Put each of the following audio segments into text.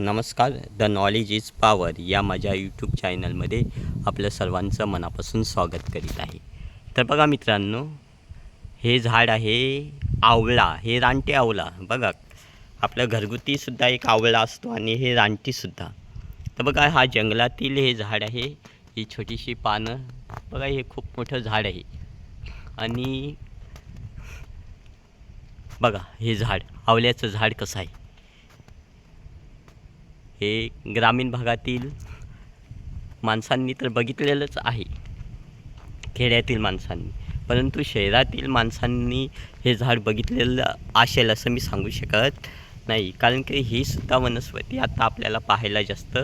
नमस्कार the knowledge is power या माझ्या यूट्यूब चॅनलमध्ये आपलं सर्वांचं मनापासून स्वागत करीत आहे. तर बघा मित्रांनो हे झाड आहे आवळा हे रानटे आवळा. बघा आपलं घरगुतीसुद्धा एक आवळा असतो आणि हे रानटीसुद्धा तर बघा हा जंगलातील हे झाड आहे ही छोटीशी पानं. बघा हे खूप मोठं झाड आहे. आणि बघा हे झाड आवल्याचं झाड कसं आहे. हे ग्रामीण भागातील माणसांनी तर बघितलेलंच आहे. खेड्यातील माणसांनी. परंतु शहरातील माणसांनी हे झाड बघितलेलं असेल असं मी सांगू शकत नाही. कारण की ही सुद्धा वनस्पती आता आपल्याला पाहायला जास्त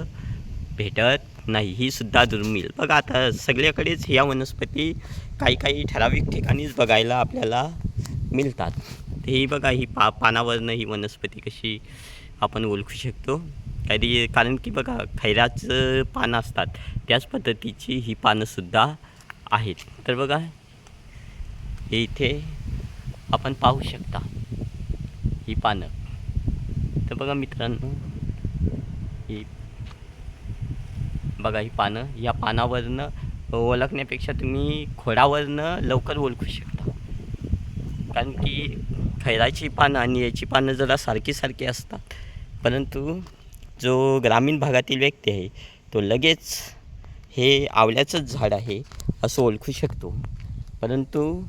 भेटत नाही. ही सुद्धा दुर्मिळ. बघा आता सगळीकडेच ह्या वनस्पती काही काही ठराविक ठिकाणीच बघायला आपल्याला मिळतात. तेही बघा ही पा पानावरनं ही वनस्पती कशी आपण ओळखू शकतो. कधी कारण की बघा खैराचं पानं असतात. त्याच पद्धतीची ही पानंसुद्धा आहेत. तर बघा हे इथे आपण पाहू शकता ही पानं. तर बघा मित्रांनो ही बघा ही पानं या पानावरनं ओळखण्यापेक्षा तुम्ही खोडावरनं लवकर ओळखू शकता. कारण की खैराची पानं आणि याची पानं जरा सारखी सारखी असतात. परंतु जो ग्रामीण भागातील व्यक्ती आहे तो लगेच हे आवल्याचंच झाड आहे असं ओळखू शकतो. परंतु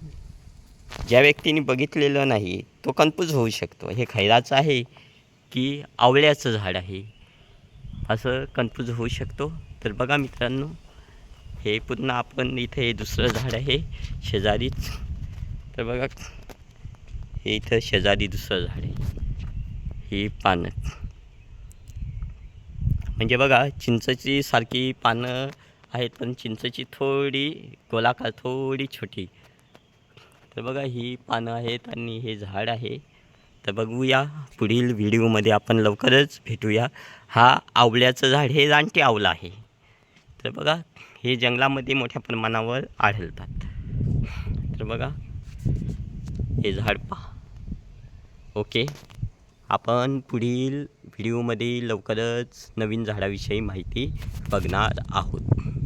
ज्या व्यक्तीने बघितलेलं नाही तो कन्फ्यूज होऊ शकतो. हे खैराचं आहे की आवळ्याचं झाड आहे असं कन्फ्यूज होऊ शकतो. तर बघा मित्रांनो हे पुन्हा आपण इथे दुसरं झाड आहे शेजारीच. तर बघा हे इथं शेजारी दुसरं झाड आहे. ही पानं म्हणजे बघा चिंचची सारखी पानं आहेत पण चिंचची थोडी गोलाकार थोडी छोटी. तर बघा ही पानं आहेत आणि हे झाड आहे. तर बघूया पुढील व्हिडिओमध्ये आपण लवकरच भेटूया. हा आवल्याचं झाड हे रानटी आवलं आहे. तर बघा हे जंगलामध्ये मोठ्या प्रमाणावर आढळतात. तर बघा हे झाड पहा. ओके आपण पुढील व्हिडिओमध्ये लवकरच नवीन झाडाविषयी माहिती बघणार आहोत.